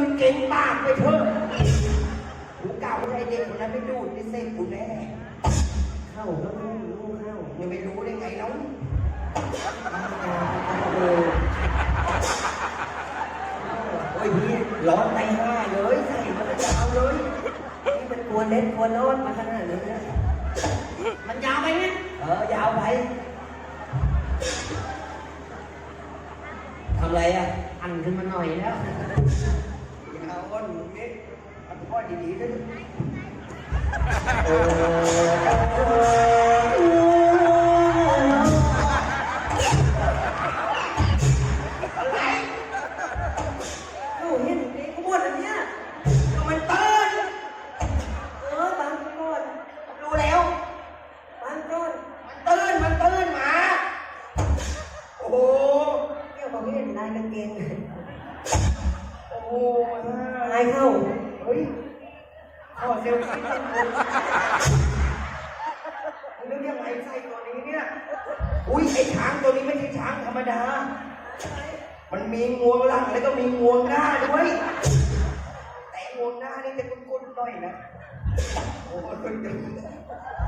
นเก่งปากไปเถอะหูเก่าไอ้เด็กคนนั้นไม่ดูดนี่เส้นกูแน่เข้าแล้วลูกลูกเข้ามึงไม่รู้ได้ไงแล้วโอ้โอ้ยพี่ร้อนในห้าเลยใส่มันจะเอาเลยนี่มันกลัวเล็ดกลัวโนดมาขนาดนี้นะมันยาวไปไหมเออยาวไปทำไรอะ อันขึ้นมาหน่อยแล้วยาว อ้อนมึงนี่มันพ่อดีๆด้วยอะไรโอ้เห็นเด็กขบวนอันเนี้ยก็มันเติ้ลเออบางก้อนรู้แล้ว บางก้อนมันตื้นมันตื้นหมา โอ้โห เกี่ยวกับเห็นลายกางเกง โอ้โหลายเข้า เฮ้ยขอเซลฟี่ตั้งคนมึงนึกยังไงไส้ตัวนี้เนี่ย อุ้ยไอ้ช้างตัวนี้ไม่ใช่ช้างธรรมดา มันมีงวงหลังแล้วก็มีงวงหน้าด้วย แต่งวงหน้านี่จะกุ้นๆหน่อยนะ โอ้โหเออ